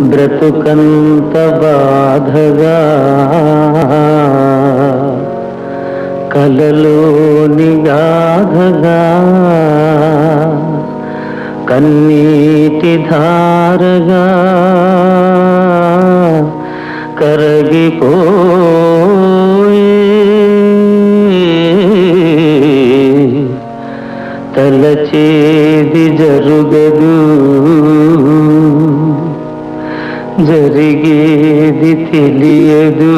బ్రతుకంత బాధగా కలలోని గాధగా. కన్నీటి ధారగా కరగిపోయే. తలచేది జరుగదు. జరిగేది తెలియదు.